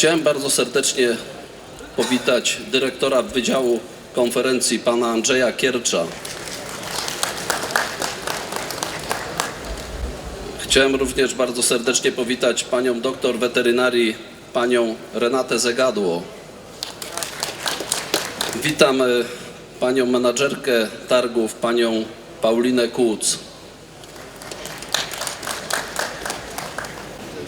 Chciałem bardzo serdecznie powitać dyrektora Wydziału Konferencji pana Andrzeja Kiercza. Chciałem również bardzo serdecznie powitać panią doktor weterynarii, panią Renatę Zegadło. Witam e, panią menadżerkę targów, panią Paulinę Kuc.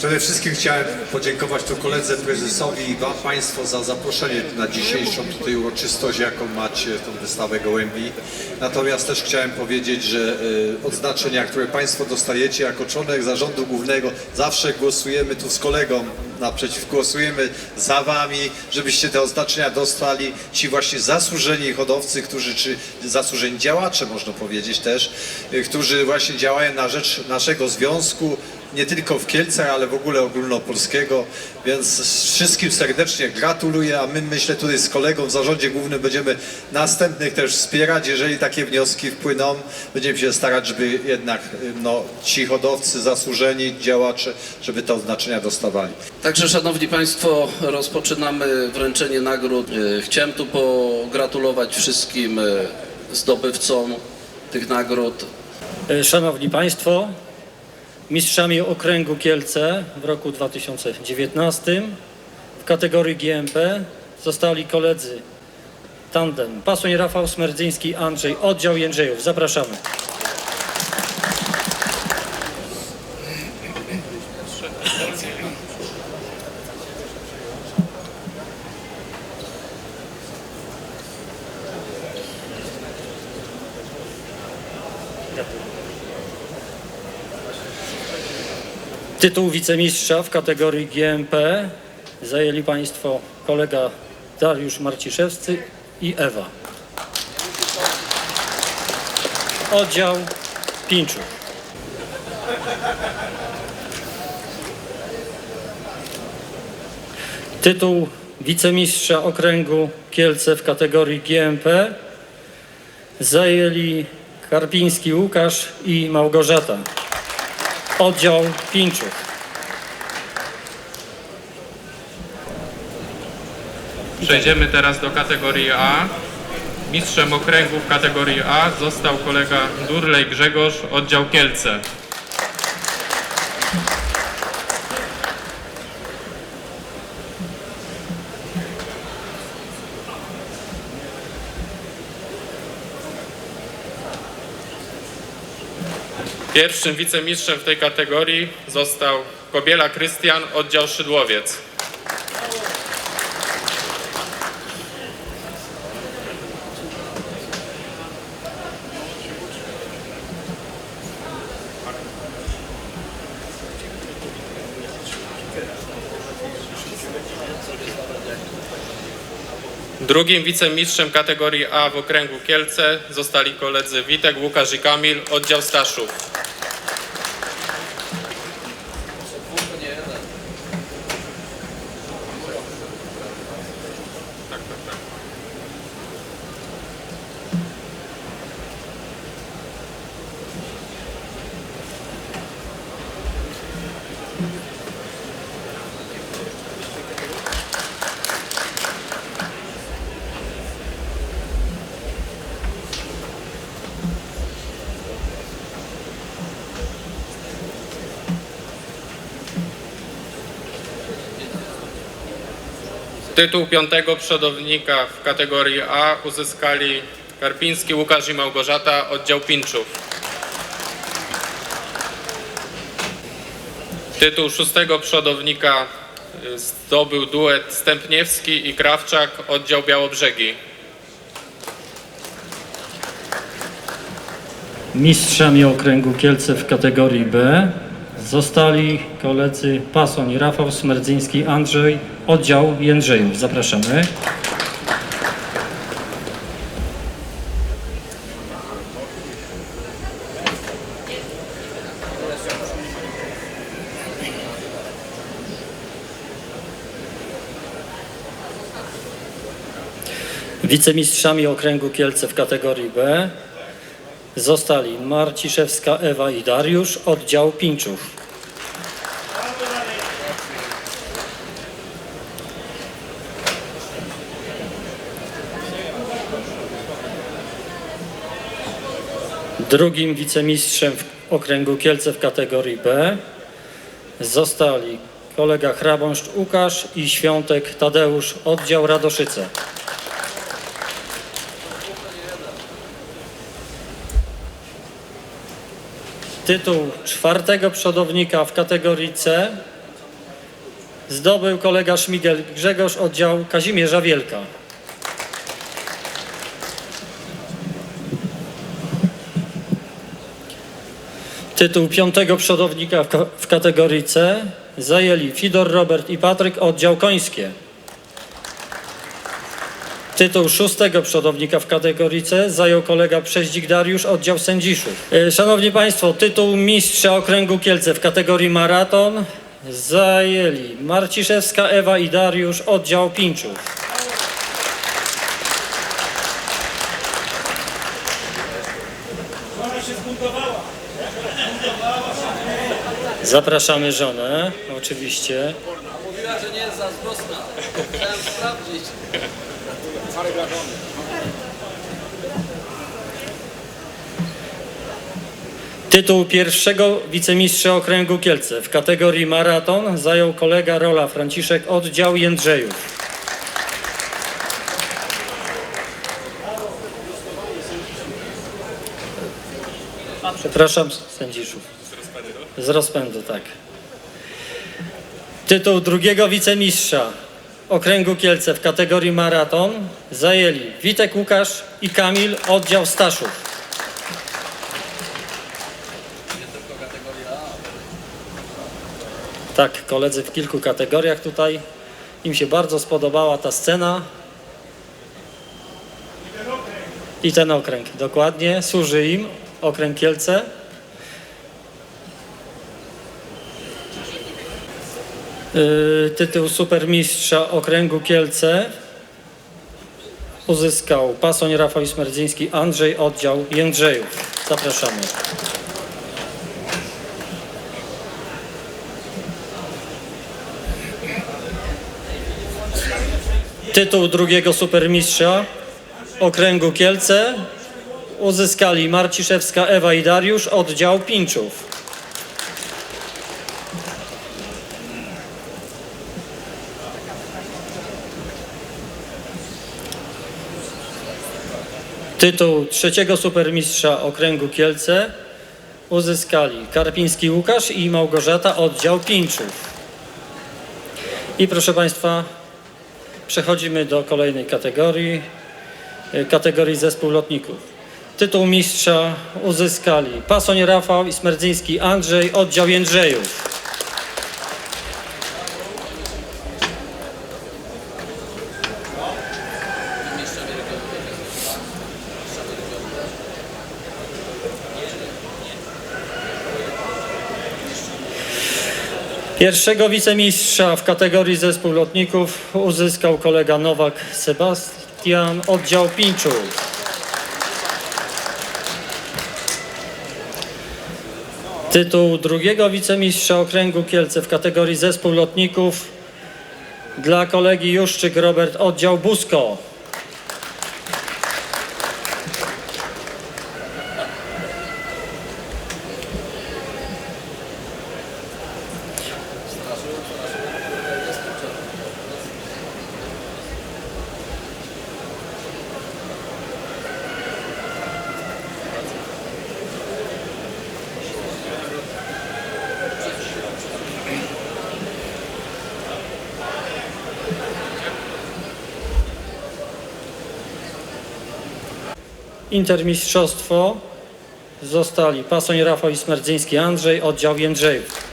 Przede wszystkim chciałem podziękować tu koledze prezesowi i Wam Państwu za zaproszenie na dzisiejszą tutaj uroczystość, jaką macie tą wystawę gołębi. Natomiast też chciałem powiedzieć, że y, odznaczenia, które Państwo dostajecie jako członek zarządu głównego, zawsze głosujemy tu z kolegą naprzeciw, głosujemy za Wami, żebyście te odznaczenia dostali. Ci właśnie zasłużeni hodowcy, którzy, czy zasłużeni działacze można powiedzieć też, y, którzy właśnie działają na rzecz naszego związku, nie tylko w Kielcach, ale w ogóle ogólnopolskiego, więc wszystkim serdecznie gratuluję, a my myślę tutaj z kolegą w zarządzie głównym będziemy następnych też wspierać, jeżeli takie wnioski wpłyną, będziemy się starać, żeby jednak no, ci hodowcy zasłużeni, działacze, żeby te oznaczenia dostawali. Także, Szanowni Państwo, rozpoczynamy wręczenie nagród. E, Chciałem tu pogratulować wszystkim e, zdobywcom tych nagród. E, Szanowni Państwo, mistrzami okręgu Kielce w roku 2019 w kategorii GMP zostali koledzy tandem Pasoń Rafał Smerdzyński, Andrzej, oddział Jędrzejów. Zapraszamy. Tytuł wicemistrza w kategorii GMP zajęli Państwo kolega Dariusz Marciszewski i Ewa. Oddział Pińczów. Tytuł wicemistrza okręgu Kielce w kategorii GMP zajęli Karpiński Łukasz i Małgorzata. Oddział Pińczów. Przejdziemy teraz do kategorii A. Mistrzem okręgu w kategorii A został kolega Durlej Grzegorz, oddział Kielce. Pierwszym wicemistrzem w tej kategorii został Kobiela Krystian, oddział Szydłowiec. Drugim wicemistrzem kategorii A w okręgu Kielce zostali koledzy Witek, Łukasz i Kamil, oddział Staszów. Tytuł piątego przodownika w kategorii A uzyskali Karpiński, Łukasz i Małgorzata, oddział Pinczów. Tytuł szóstego przodownika y, zdobył duet Stępniewski i Krawczak, oddział Białobrzegi. Mistrzami okręgu Kielce w kategorii B zostali koledzy Pasoń Rafał Smerdzyński, Andrzej, oddział Jędrzejów. Zapraszamy. Wicemistrzami okręgu Kielce w kategorii B zostali Marciszewska Ewa i Dariusz, oddział Pińczów. Drugim wicemistrzem w okręgu Kielce w kategorii B zostali kolega Hrabąszcz Łukasz i Świątek Tadeusz, oddział Radoszyce. Tytuł czwartego przodownika w kategorii C zdobył kolega Szmigel Grzegorz, oddział Kazimierza Wielka. Tytuł piątego przodownika w, ka- w kategorii C zajęli Fidor Robert i Patryk, oddział Końskie. Tytuł szóstego przodownika w kategorii C zajął kolega Przeździk Dariusz, oddział Sędziszów. E, Szanowni Państwo, tytuł mistrza okręgu Kielce w kategorii maraton zajęli Marciszewska Ewa i Dariusz, oddział Pińczów. Zapraszamy żonę, oczywiście. Mówiła, że nie jest zazdrosna. Chciałem sprawdzić. Tytuł pierwszego wicemistrza okręgu Kielce w kategorii maraton zajął kolega Rola Franciszek, oddział Jędrzejów. Przepraszam, sędziszów. Z rozpędu, tak. Tytuł drugiego wicemistrza okręgu Kielce w kategorii maraton zajęli Witek Łukasz i Kamil, oddział Staszów. Tak, koledzy w kilku kategoriach tutaj. Im się bardzo spodobała ta scena. I ten okręg, dokładnie. Służy im okręg Kielce. Tytuł supermistrza okręgu Kielce uzyskał Pasoń Rafał Smerdziński, Andrzej, oddział Jędrzejów. Zapraszamy. Tytuł drugiego supermistrza okręgu Kielce uzyskali Marciszewska Ewa i Dariusz, oddział Pińczów. Tytuł trzeciego supermistrza okręgu Kielce uzyskali Karpiński Łukasz i Małgorzata, oddział Pińczów. I proszę Państwa, Przechodzimy do kolejnej kategorii, y, kategorii zespół lotników. Tytuł mistrza uzyskali Pasoń Rafał i Smerdzyński Andrzej, oddział Jędrzejów. Pierwszego wicemistrza w kategorii zespół lotników uzyskał kolega Nowak Sebastian, oddział Pińczów. Tytuł drugiego wicemistrza okręgu Kielce w kategorii zespół lotników dla kolegi Juszczyk Robert, oddział Busko. Intermistrzostwo zostali Pasoń Rafał i Smerdzyński Andrzej, oddział Jędrzejów.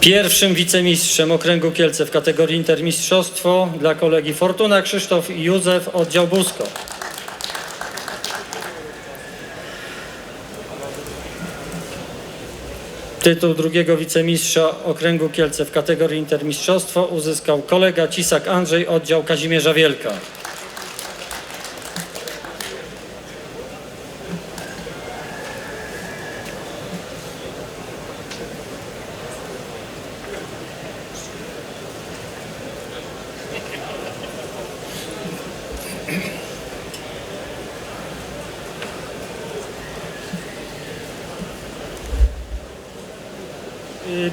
Pierwszym wicemistrzem okręgu Kielce w kategorii intermistrzostwo dla kolegi Fortuna Krzysztof i Józef, oddział Busko. Tytuł drugiego wicemistrza okręgu Kielce w kategorii intermistrzostwo uzyskał kolega Cisak Andrzej, oddział Kazimierza Wielka.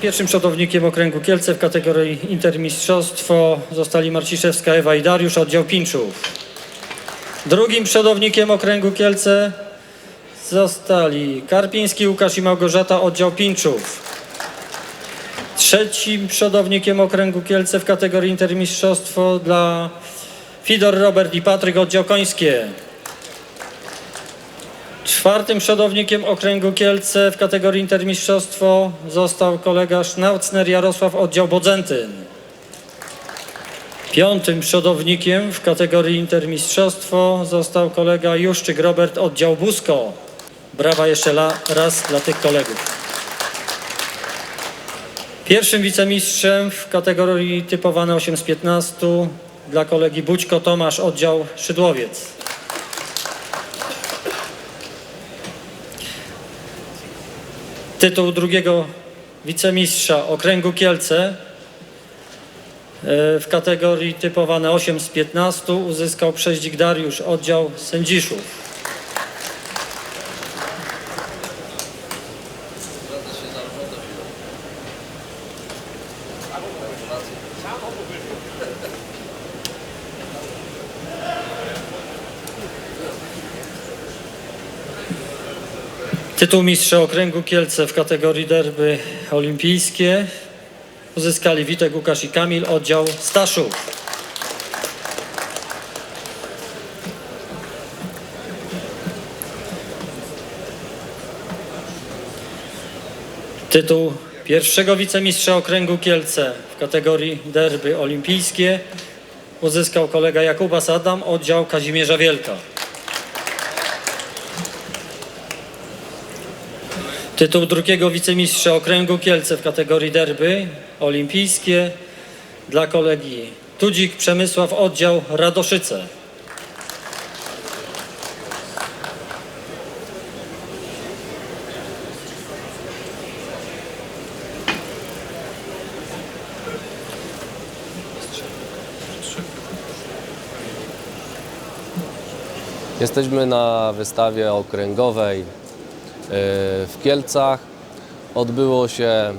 Pierwszym przodownikiem okręgu Kielce w kategorii intermistrzostwo zostali Marciszewska Ewa i Dariusz, oddział Pinczów. Drugim przodownikiem okręgu Kielce zostali Karpiński Łukasz i Małgorzata, oddział Pinczów. Trzecim przodownikiem okręgu Kielce w kategorii intermistrzostwo dla Fidor Robert i Patryk, oddział Końskie. Czwartym przodownikiem okręgu Kielce w kategorii intermistrzostwo został kolega Schnautzner Jarosław, oddział Bodzentyn. Piątym przodownikiem w kategorii intermistrzostwo został kolega Juszczyk Robert, oddział Busko. Brawa jeszcze raz dla tych kolegów. Pierwszym wicemistrzem w kategorii typowane 8 z 15 dla kolegi Bućko Tomasz, oddział Szydłowiec. Tytuł drugiego wicemistrza okręgu Kielce e, w kategorii typowane 8 z 15 uzyskał Przeździk Dariusz, oddział Sędziszów. Tytuł mistrza okręgu Kielce w kategorii derby olimpijskie uzyskali Witek, Łukasz i Kamil, oddział Staszów. Tytuł pierwszego wicemistrza okręgu Kielce w kategorii derby olimpijskie uzyskał kolega Jakuba Sadam, oddział Kazimierza Wielka. Tytuł drugiego wicemistrza okręgu Kielce w kategorii derby olimpijskie dla kolegi Tudzik Przemysław, oddział Radoszyce. Jesteśmy na wystawie okręgowej w Kielcach. Odbyło się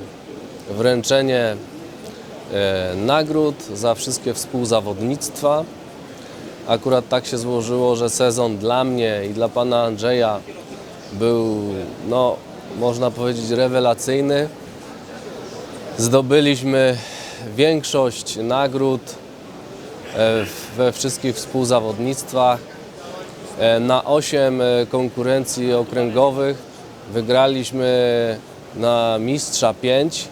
wręczenie e, nagród za wszystkie współzawodnictwa. Akurat tak się złożyło, że sezon dla mnie i dla pana Andrzeja był, no, można powiedzieć, rewelacyjny. Zdobyliśmy większość nagród e, we wszystkich współzawodnictwach. E, Na 8 konkurencji okręgowych wygraliśmy na mistrza 5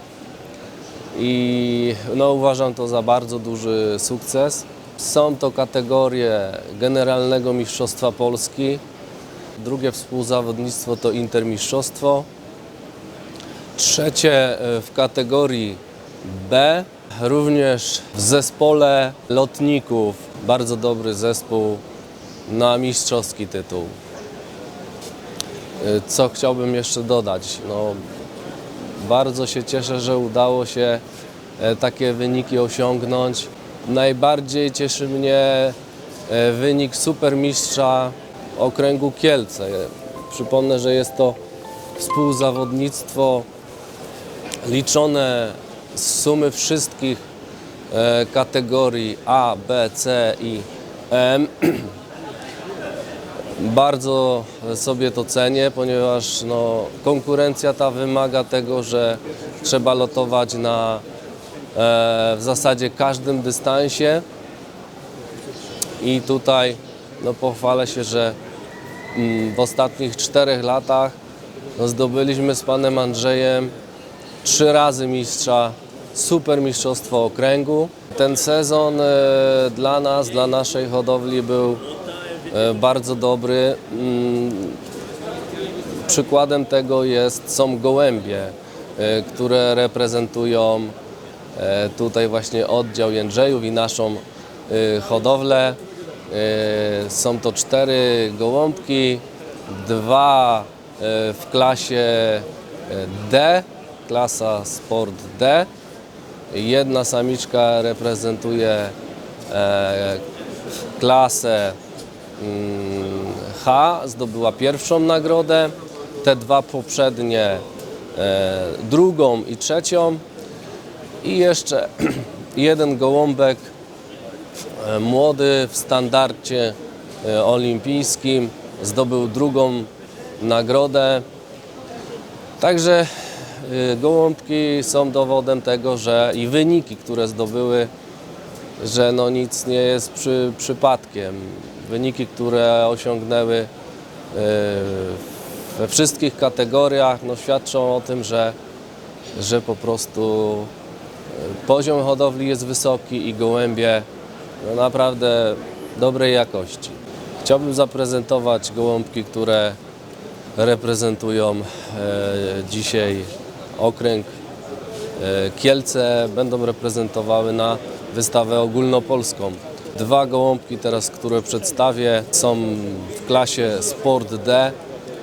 i no, uważam to za bardzo duży sukces. Są to kategorie Generalnego Mistrzostwa Polski. Drugie współzawodnictwo to Intermistrzostwo. Trzecie e, w kategorii B, również w zespole lotników. Bardzo dobry zespół na mistrzowski tytuł. Y, Co chciałbym jeszcze dodać? No, bardzo się cieszę, że udało się e, takie wyniki osiągnąć. Najbardziej cieszy mnie e, wynik supermistrza okręgu Kielce. Przypomnę, że jest to współzawodnictwo liczone z sumy wszystkich e, kategorii A, B, C i M. Bardzo sobie to cenię, ponieważ no, konkurencja ta wymaga tego, że trzeba lotować na e, w zasadzie każdym dystansie. I tutaj no, pochwalę się, że mm, w ostatnich czterech latach no, zdobyliśmy z panem Andrzejem trzy razy mistrza, super mistrzostwo okręgu. Ten sezon e, dla nas, dla naszej hodowli był bardzo dobry. Mm, Przykładem tego jest, są gołębie, e, które reprezentują e, tutaj właśnie oddział Jędrzejów i naszą e, hodowlę. E, Są to cztery gołąbki, dwa e, w klasie e, D, klasa Sport D. Jedna samiczka reprezentuje e, klasę H, zdobyła pierwszą nagrodę. Te dwa poprzednie e, drugą i trzecią. I jeszcze jeden gołąbek e, młody w standardzie e, olimpijskim zdobył drugą nagrodę. Także gołąbki są dowodem tego, że i wyniki, które zdobyły, że no nic nie jest przy, przypadkiem. Wyniki, które osiągnęły y, we wszystkich kategoriach, no świadczą o tym, że, że po prostu y, poziom hodowli jest wysoki i gołębie no naprawdę dobrej jakości. Chciałbym zaprezentować gołąbki, które reprezentują e, dzisiaj okręg e, Kielce, będą reprezentowały na wystawę ogólnopolską. Dwa gołąbki teraz, które przedstawię są w klasie Sport D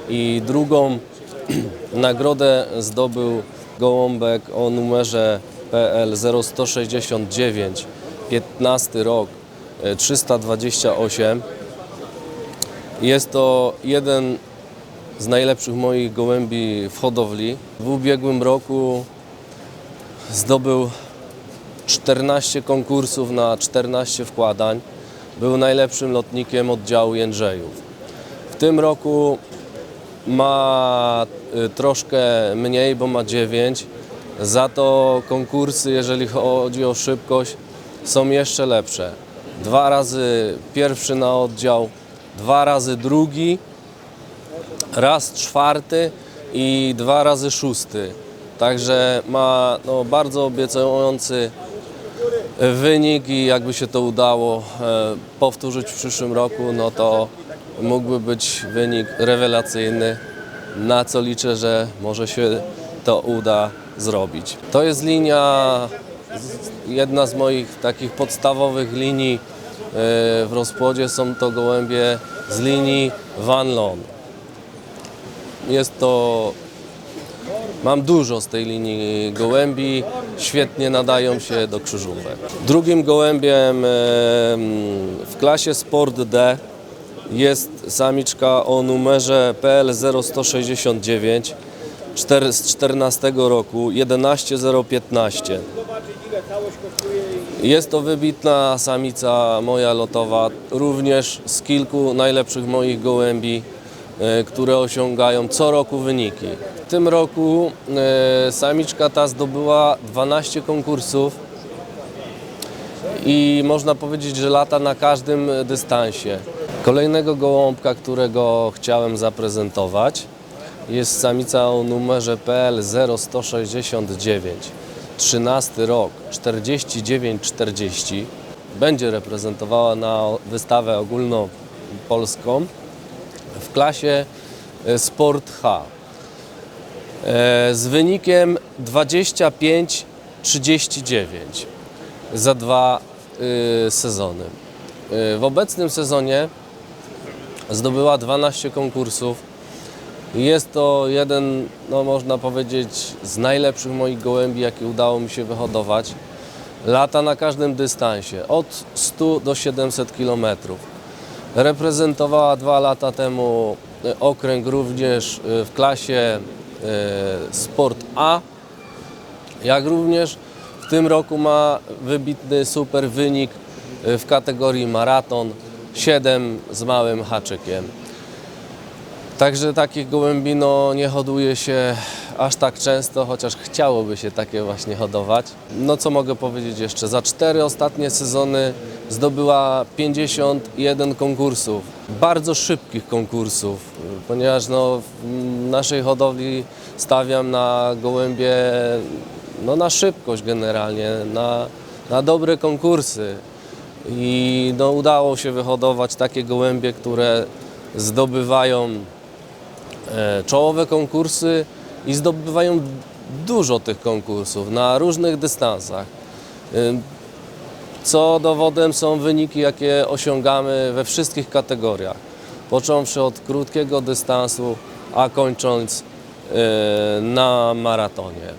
i drugą nagrodę zdobył gołąbek o numerze PL 0169 15 rok e, 328. Jest to jeden z najlepszych moich gołębi w hodowli. W ubiegłym roku zdobył 14 konkursów na 14 wkładań. Był najlepszym lotnikiem oddziału Jędrzejów. W tym roku ma y, troszkę mniej, bo ma 9. Za to konkursy, jeżeli chodzi o szybkość, są jeszcze lepsze. Dwa razy pierwszy na oddział, dwa razy drugi raz czwarty i dwa razy szósty. Także ma no, bardzo obiecujący wynik i jakby się to udało e, powtórzyć w przyszłym roku, no to mógłby być wynik rewelacyjny, na co liczę, że może się to uda zrobić. To jest linia, jedna z moich takich podstawowych linii e, w rozpłodzie. Są to gołębie z linii Van Loon. Jest to. Mam dużo z tej linii gołębi, świetnie nadają się do krzyżówek. Drugim gołębiem em, w klasie Sport D jest samiczka o numerze PL 0169 czter- z 14 roku 11015. Jest to wybitna samica moja lotowa, również z kilku najlepszych moich gołębi, które osiągają co roku wyniki. W tym roku e, samiczka ta zdobyła 12 konkursów i można powiedzieć, że lata na każdym dystansie. Kolejnego gołąbka, którego chciałem zaprezentować jest samica o numerze PL 0169. 13 rok 4940 będzie reprezentowała na wystawę ogólnopolską w klasie e, Sport H e, z wynikiem 25-39 za dwa y, sezony. W obecnym sezonie zdobyła 12 konkursów. Jest to jeden, no można powiedzieć, z najlepszych moich gołębi, jakie udało mi się wyhodować. Lata na każdym dystansie, od 100 do 700 km. Reprezentowała dwa lata temu e, okręg również e, w klasie e, Sport A, jak również w tym roku ma wybitny super wynik w kategorii maraton 7 z małym haczykiem. Także takich gołębi no, nie hoduje się aż tak często, chociaż chciałoby się takie właśnie hodować. No co mogę powiedzieć jeszcze? Za cztery ostatnie sezony zdobyła 51 konkursów, bardzo szybkich konkursów, ponieważ no, w naszej hodowli stawiam na gołębie, no na szybkość generalnie, na, na dobre konkursy. I no, udało się wyhodować takie gołębie, które zdobywają e, czołowe konkursy i zdobywają dużo tych konkursów na różnych dystansach. Co dowodem są wyniki, jakie osiągamy we wszystkich kategoriach. Począwszy od krótkiego dystansu, a kończąc e, na maratonie.